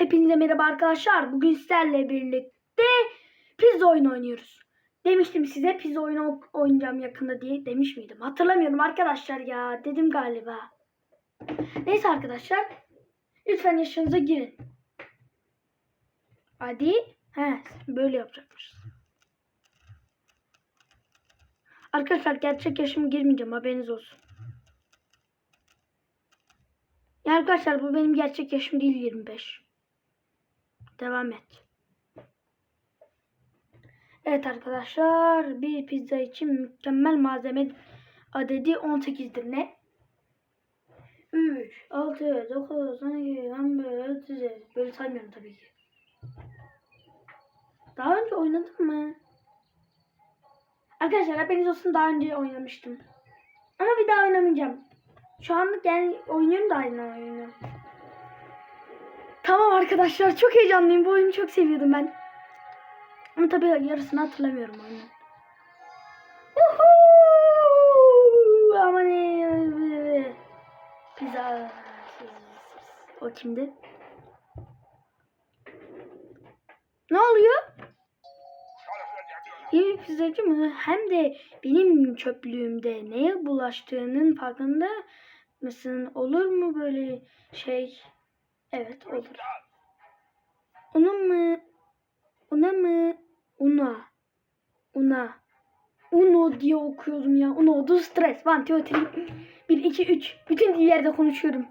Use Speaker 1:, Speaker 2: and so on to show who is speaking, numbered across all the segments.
Speaker 1: Hepinize merhaba arkadaşlar. Bugün sizlerle birlikte pizza oyunu oynuyoruz. Demiştim size pizza oyunu oynayacağım yakında diye demiş miydim? Hatırlamıyorum arkadaşlar ya. Dedim galiba. Neyse arkadaşlar. Lütfen yaşınıza girin. Hadi. He, böyle yapacakmışız. Arkadaşlar gerçek yaşımı girmeyeceğim haberiniz olsun. Ya arkadaşlar bu benim gerçek yaşım değil 25. Devam et. Evet arkadaşlar bir pizza için mükemmel malzeme adedi 18'dir ne? 3, 6, 9, 12, 15, 30, böyle saymıyorum tabii ki. Daha önce oynadın mı? Arkadaşlar haberiniz olsun daha önce oynamıştım. Ama bir daha oynamayacağım. Şu anlık yani oynuyorum da aynı oyunu. Tamam arkadaşlar çok heyecanlıyım. Bu oyunu çok seviyordum ben. Ama tabii yarısını hatırlamıyorum oyunun. Uhu! Aman ne? Pizza. O kimdi? Ne oluyor? İyi bir pizzacı mı? Hem de benim çöplüğümde neye bulaştığının farkında mısın? Olur mu böyle şey? Evet olur. Ona mı? Ona mı? Una. Una. Uno diye okuyordum ya. Uno, do stres. One, two, three. 1, 2, 3. Bütün dillerde konuşuyorum.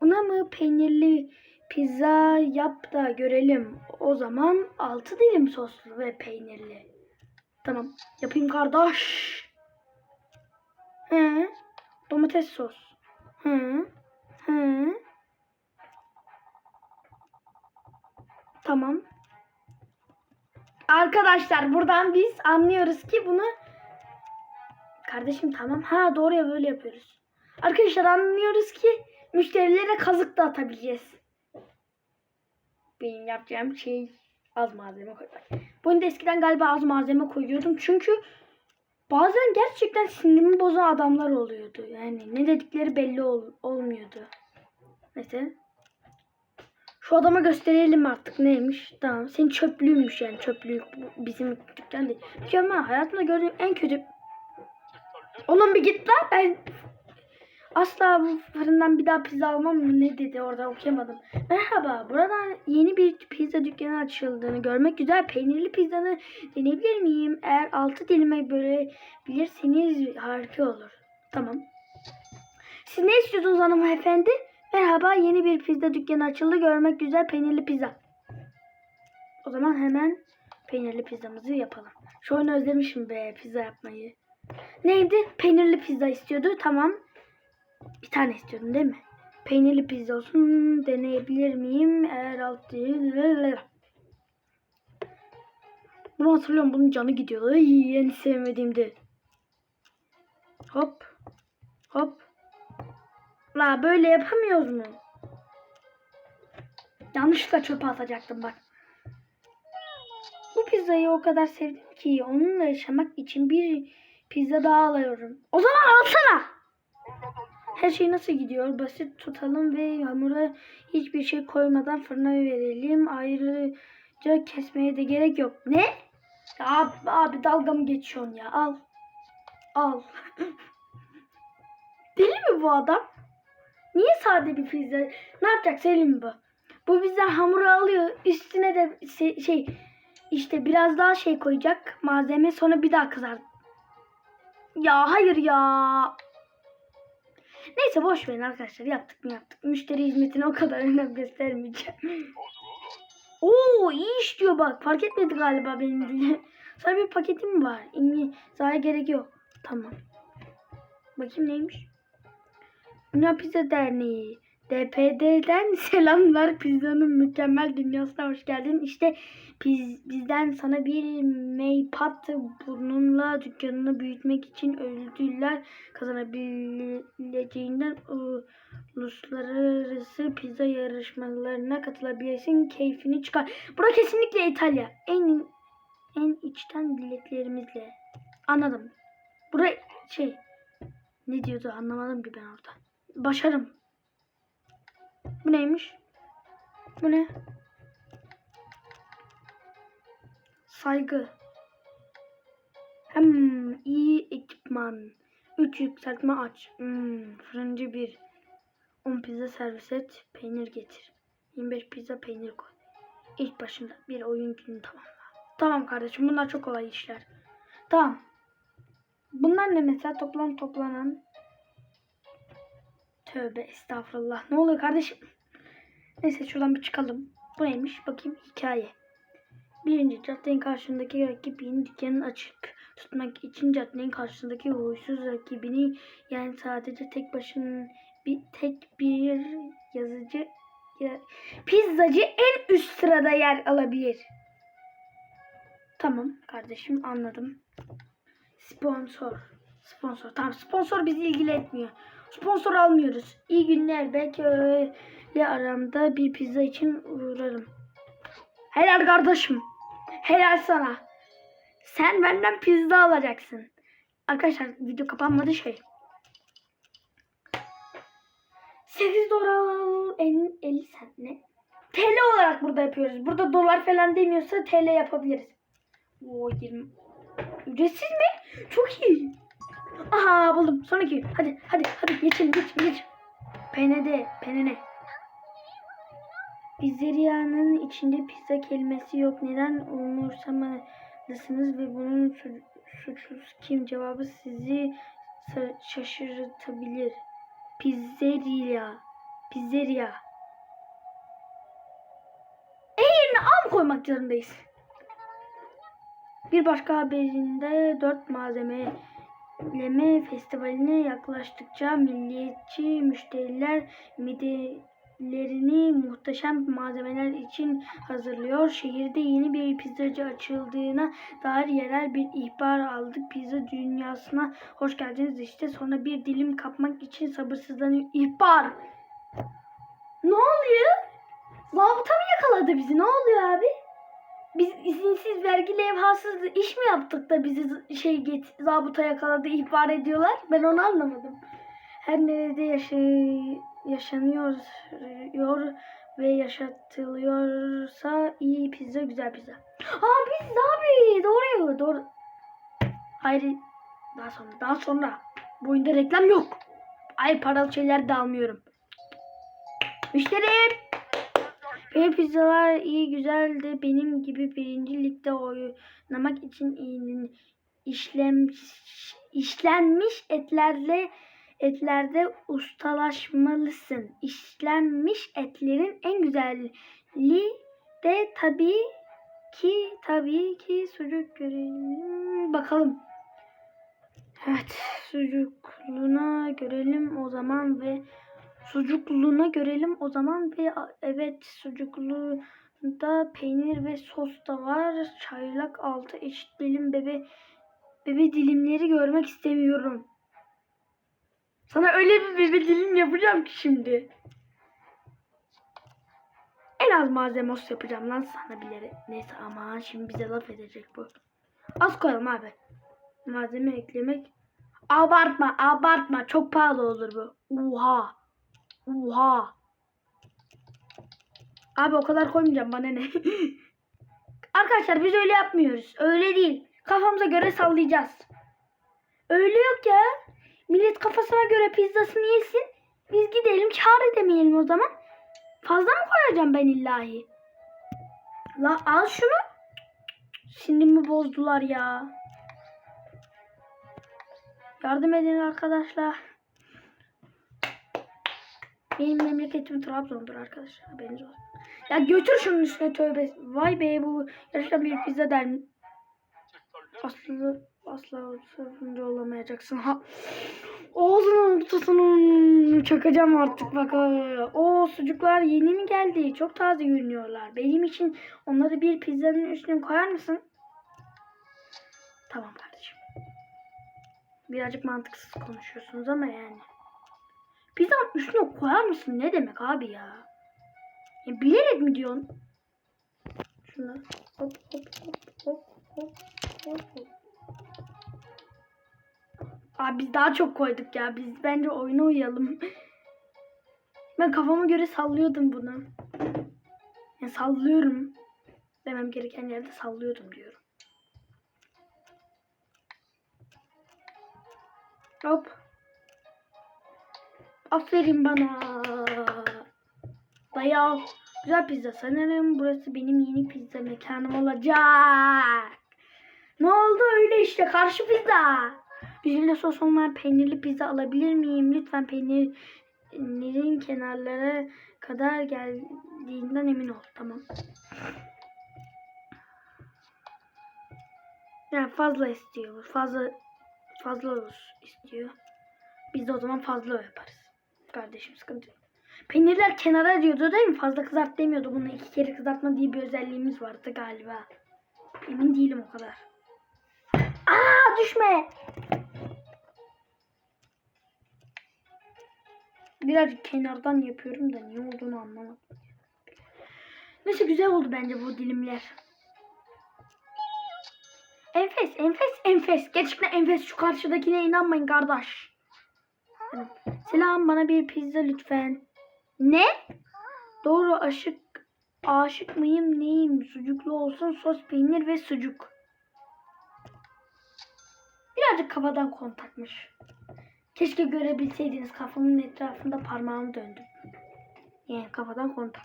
Speaker 1: Una mı peynirli pizza yap da görelim. O zaman 6 dilim soslu ve peynirli. Tamam. Yapayım kardeş. He. Domates sos. Hı. Hı. Tamam. Arkadaşlar buradan biz anlıyoruz ki bunu Kardeşim tamam. Ha doğru ya böyle yapıyoruz. Arkadaşlar anlıyoruz ki müşterilere kazık da atabileceğiz. Benim yapacağım şey az malzeme koymak. Bu oyunda eskiden galiba az malzeme koyuyordum. Çünkü bazen gerçekten sinirimi bozan adamlar oluyordu. Yani ne dedikleri belli ol- olmuyordu. Mesela şu adama gösterelim artık neymiş. Tamam. Senin çöplüğüymüş yani çöplüğü bu bizim dükkan değil. Mükemmel. Hayatımda gördüğüm en kötü. Oğlum bir git lan ben asla bu fırından bir daha pizza almam mı ne dedi orada okuyamadım. Merhaba buradan yeni bir pizza dükkanı açıldığını görmek güzel. Peynirli pizzanı deneyebilir miyim? Eğer altı dilime bölebilirseniz harika olur. Tamam. Siz ne istiyorsunuz hanımefendi? Merhaba yeni bir pizza dükkanı açıldı. Görmek güzel peynirli pizza. O zaman hemen peynirli pizzamızı yapalım. Şu an özlemişim be pizza yapmayı. Neydi? Peynirli pizza istiyordu. Tamam. Bir tane istiyordun değil mi? Peynirli pizza olsun. Deneyebilir miyim? Eğer altı... Bunu hatırlıyorum. Bunun canı gidiyor. Ay, en sevmediğimdi. Hop. Hop. La böyle yapamıyoruz mu? Yanlışlıkla çöpe atacaktım bak. Bu pizzayı o kadar sevdim ki onunla yaşamak için bir pizza daha alıyorum. O zaman alsana. Her şey nasıl gidiyor? Basit tutalım ve hamura hiçbir şey koymadan fırına verelim. Ayrıca kesmeye de gerek yok. Ne? Ya abi dalga mı geçiyorsun ya? Al. Al. Deli mi bu adam? Niye sade bir pizza? Ne yapacak Selim bu? Bu pizza hamuru alıyor. Üstüne de se- şey işte biraz daha şey koyacak malzeme sonra bir daha kızar. Ya hayır ya. Neyse boş verin arkadaşlar yaptık mı yaptık. Müşteri hizmetine o kadar önem göstermeyeceğim. Oo iyi iş diyor bak. Fark etmedi galiba benim dili. Sana bir paketim var. İmzaya gerek yok. Tamam. Bakayım neymiş? Dünya Pizza Derneği. DPD'den selamlar. Pizzanın mükemmel dünyasına hoş geldin. İşte biz, bizden sana bir meypat bununla dükkanını büyütmek için ödüller kazanabileceğinden uluslararası pizza yarışmalarına katılabilirsin. Keyfini çıkar. Bura kesinlikle İtalya. En en içten dileklerimizle. Anladım. Bura şey ne diyordu anlamadım ki ben orada. Başarım. Bu neymiş? Bu ne? Saygı. Hem iyi ekipman. 3 yükseltme aç. Hmm, fırıncı 1. 10 pizza servis et. Peynir getir. 25 pizza peynir koy. İlk başında bir oyun günü tamamla. Tamam kardeşim bunlar çok kolay işler. Tamam. Bunlar ne mesela toplam toplanan? Tövbe estağfurullah. Ne oluyor kardeşim? Neyse şuradan bir çıkalım. Bu neymiş? Bakayım hikaye. Birinci caddenin karşısındaki rakip yeni dükkanı açık tutmak için caddenin karşısındaki huysuz rakibini yani sadece tek başına bir tek bir yazıcı ya, pizzacı en üst sırada yer alabilir. Tamam kardeşim anladım. Sponsor. Sponsor. Tamam sponsor bizi ilgili etmiyor. Sponsor almıyoruz. İyi günler. Belki öyle aramda bir pizza için uğrarım. Helal kardeşim. Helal sana. Sen benden pizza alacaksın. Arkadaşlar video kapanmadı şey. 8 dolar en 50 sent ne? TL olarak burada yapıyoruz. Burada dolar falan demiyorsa TL yapabiliriz. Oo 20. Ücretsiz mi? Çok iyi. Aha buldum. Sonraki. Hadi hadi hadi geçin geç geç. PND, PNN. Pizzeria'nın içinde pizza kelimesi yok. Neden umursamalısınız ve bunun su- suçlusu kim? Cevabı sizi şaşırtabilir. Pizzeria. Pizzeria. E yerine A mı koymak zorundayız? Bir başka haberinde dört malzeme Leme festivaline yaklaştıkça milliyetçi müşteriler midelerini muhteşem malzemeler için hazırlıyor. Şehirde yeni bir pizzacı açıldığına dair yerel bir ihbar aldık. Pizza dünyasına hoş geldiniz işte. Sonra bir dilim kapmak için sabırsızlanıyor. İhbar! Ne oluyor? Zabıta mı yakaladı bizi? Ne oluyor abi? Biz izinsiz vergi levhasız iş mi yaptık da bizi şey get zabıta yakaladı ihbar ediyorlar? Ben onu anlamadım. Her nerede yaşa yaşanıyor yor ve yaşatılıyorsa iyi pizza güzel pizza. Aa pizza abi doğru doğru. Hayır daha sonra daha sonra. Bu oyunda reklam yok. Ay paralı şeyler de almıyorum. Müşterim. Benim pizzalar iyi güzel de benim gibi birinci ligde oynamak için iyi işlem işlenmiş etlerle etlerde ustalaşmalısın. İşlenmiş etlerin en güzeli de tabii ki tabii ki sucuk görelim. Bakalım. Evet, sucukluna görelim o zaman ve sucukluna görelim o zaman ve evet sucukluda peynir ve sos da var. Çaylak altı eşit dilim bebe bebe dilimleri görmek istemiyorum. Sana öyle bir bebe dilim yapacağım ki şimdi. En az malzeme sos yapacağım lan sana bilerek. Neyse ama şimdi bize laf edecek bu. Az koyalım abi. Malzeme eklemek. Abartma abartma çok pahalı olur bu. Oha. Oha. Abi o kadar koymayacağım bana ne. Arkadaşlar biz öyle yapmıyoruz. Öyle değil. Kafamıza göre sallayacağız. Öyle yok ya. Millet kafasına göre pizzasını yesin. Biz gidelim kar edemeyelim o zaman. Fazla mı koyacağım ben illahi? La al şunu. Sinirimi bozdular ya. Yardım edin arkadaşlar. Benim memleketim Trabzon'dur arkadaşlar. Haberiniz olsun. Ya götür şunun üstüne tövbe. Vay be bu gerçekten bir pizza der. Aslı asla sözünde olamayacaksın. Ha. Ağzının ortasını çakacağım artık bak. O sucuklar yeni mi geldi? Çok taze görünüyorlar. Benim için onları bir pizzanın üstüne koyar mısın? Tamam kardeşim. Birazcık mantıksız konuşuyorsunuz ama yani. Pizzanın üstüne koyar mısın? Ne demek abi ya? ya bilerek mi diyorsun? Şuna hop hop hop hop hop hop hop. Abi biz daha çok koyduk ya. Biz bence oyuna uyalım. Ben kafama göre sallıyordum bunu. sallıyorum. Demem gereken yerde sallıyordum diyorum. Hop. Aferin bana. Bayağı güzel pizza. Sanırım burası benim yeni pizza mekanım olacak. Ne oldu öyle işte karşı pizza. Üzerinde sos olmayan peynirli pizza alabilir miyim? Lütfen peynirin kenarlara kadar geldiğinden emin ol. Tamam. Yani fazla istiyor. Fazla fazla istiyor. Biz de o zaman fazla yaparız. Kardeşim sıkıntı yok. Peynirler kenara diyordu değil mi? Fazla kızart demiyordu. Bunun iki kere kızartma diye bir özelliğimiz vardı galiba. Emin değilim o kadar. Aa düşme. Birazcık kenardan yapıyorum da niye olduğunu anlamadım. Neyse güzel oldu bence bu dilimler. Enfes, enfes, enfes. Gerçekten enfes. Şu karşıdakine inanmayın kardeş. Evet. Selam bana bir pizza lütfen. Ne? Doğru aşık aşık mıyım neyim? Sucuklu olsun sos peynir ve sucuk. Birazcık kafadan kontakmış. Keşke görebilseydiniz kafamın etrafında parmağımı döndüm. Yani kafadan kontak.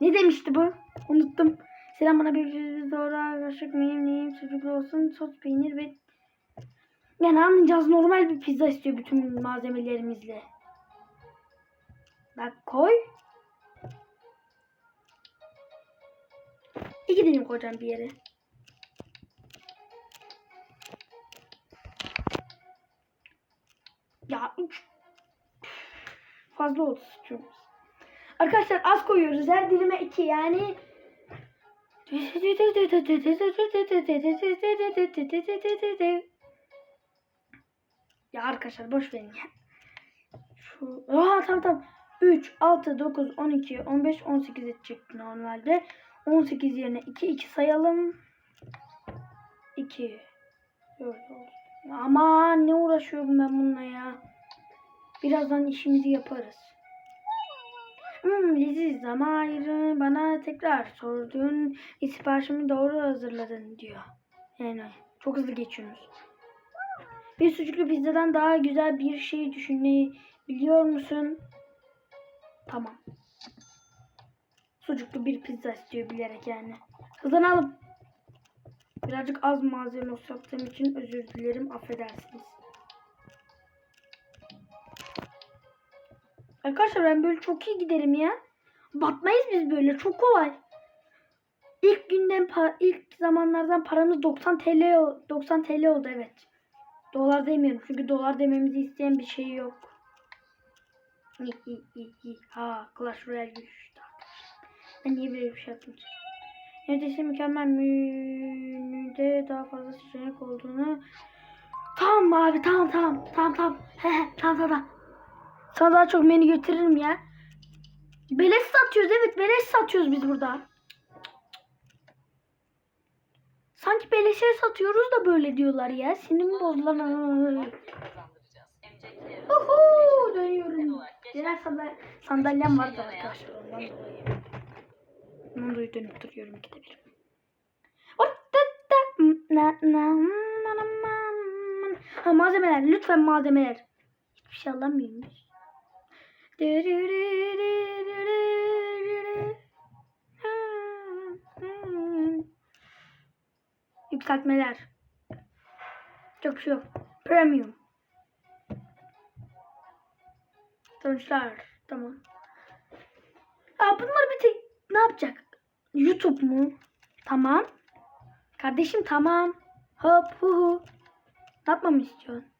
Speaker 1: Ne demişti bu? Unuttum. Selam bana bir doğru aşık mıyım neyim sucuklu olsun sos peynir ve yani anlayacağız normal bir pizza istiyor bütün malzemelerimizle. Bak koy. İyi gidelim kocam bir yere. Ya üç. Fazla oldu suçumuz. Arkadaşlar az koyuyoruz. Her dilime iki yani. Ya arkadaşlar boş verin ya. Şu Aa tamam tamam. 3, 6, 9, 12, 15, 18 edecekti normalde. 18 yerine 2, 2 sayalım. 2. Böyle oldu. Aman ne uğraşıyorum ben bununla ya. Birazdan işimizi yaparız. Hmm, leziz ama ayrı bana tekrar sorduğun siparişimi doğru hazırladın diyor. Yani çok hızlı geçiyorsunuz. Bir sucuklu pizzadan daha güzel bir şey düşünmeyi biliyor musun? Tamam. Sucuklu bir pizza istiyor bilerek yani. Hızlanalım. Birazcık az malzeme sattığım için özür dilerim. Affedersiniz. Arkadaşlar ben böyle çok iyi giderim ya. Batmayız biz böyle. Çok kolay. İlk günden ilk zamanlardan paramız 90 TL o- 90 TL oldu evet. Dolar demiyorum çünkü dolar dememizi isteyen bir şey yok. Ha Clash Royale düştü. Ben niye böyle bir şey yaptım? Neredeyse mükemmel menüde daha fazla seçenek olduğunu. Tamam abi tamam tamam tamam tamam. He he tamam tamam. Sana daha çok menü götürürüm ya. Beleş satıyoruz evet beleş satıyoruz biz burada. Sanki beleşe satıyoruz da böyle diyorlar ya. Sinirimi bozdular. Uhu, dönüyorum. Diğer sandalye, sandalyem vardı arkadaşlar ondan dolayı. Dönüp duruyorum ikide bir. Ha malzemeler lütfen malzemeler. Hiçbir şey alamıyormuş. Yükseltmeler. Çok bir şey yok. Premium. Sonuçlar. Tamam. Aa, bunlar bir tek ne yapacak? YouTube mu? Tamam. Kardeşim tamam. Hop hu hu. Ne yapmamı istiyorsun?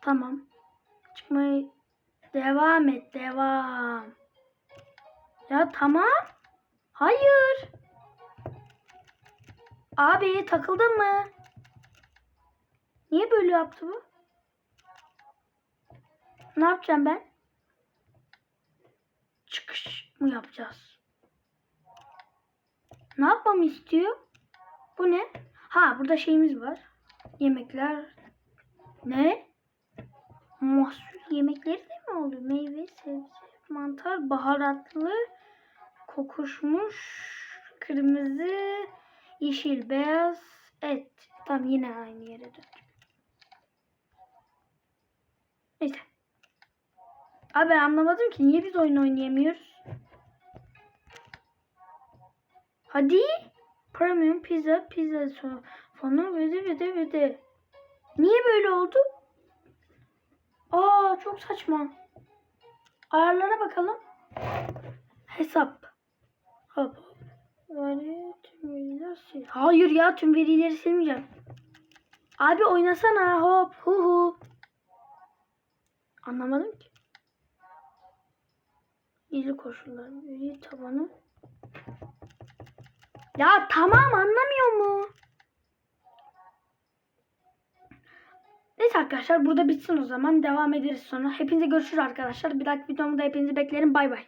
Speaker 1: Tamam. Çıkmayı devam et. Devam. Ya tamam. Hayır. Abi takıldın mı? Niye böyle yaptı bu? Ne yapacağım ben? Çıkış mı yapacağız? Ne yapmamı istiyor? Bu ne? Ha burada şeyimiz var. Yemekler. Ne? Mahsul yemekleri de mi oluyor? Meyve, sebze, mantar, baharatlı, kokuşmuş. Kırmızı, yeşil, beyaz, et. Tam yine aynı yere döndük. Neyse. Abi ben anlamadım ki niye biz oyun oynayamıyoruz? Hadi. Premium pizza, pizza fonu vede vede vede. Niye böyle oldu? Aa çok saçma. Ayarlara bakalım. Hesap. Hop. Tüm veriler sil. Hayır ya tüm verileri silmeyeceğim. Abi oynasana hop hu hu. Anlamadım ki. Gizli koşullar. Veri tabanı. Ya tamam anlamıyor mu? Neyse arkadaşlar burada bitsin o zaman. Devam ederiz sonra. Hepinize görüşürüz arkadaşlar. Bir dahaki videomda hepinizi beklerim. Bay bay.